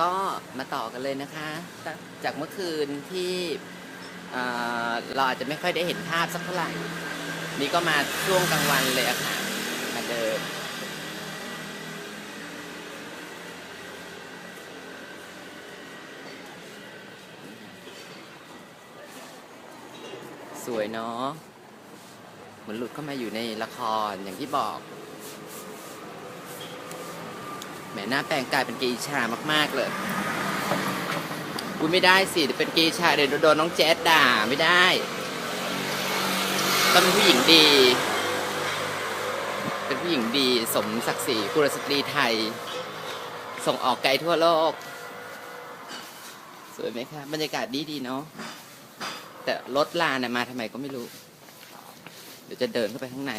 ก็มาต่อกันเลยนะคะ จากเมื่อคืนที่เราอาจจะไม่ค่อยได้เห็นภาพสักเท่าไหร่ นี่ก็มาช่วงกลางวันเลยอะค่ะมาเดินสวยเนาะเหมือนหลุดเข้ามาอยู่ในละครอย่างที่บอก แหมหน้าแปลงกายเป็นเกย์ชามากๆเลยกูไม่ได้สิเดี๋ยวเป็นเกย์ชาเดี๋ยวโดนน้องแจ๊ดด่าไม่ได้ต้องเป็นผู้หญิงดี เป็นผู้หญิงดีสมศักดิ์ศรีกุลสตรีไทย ส่งออกไกลทั่วโลก สวยไหมคะบรรยากาศดีดีๆเนาะแต่รถลานะมาทำไมก็ไม่รู้ เดี๋ยวจะเดินเข้าไปข้างใน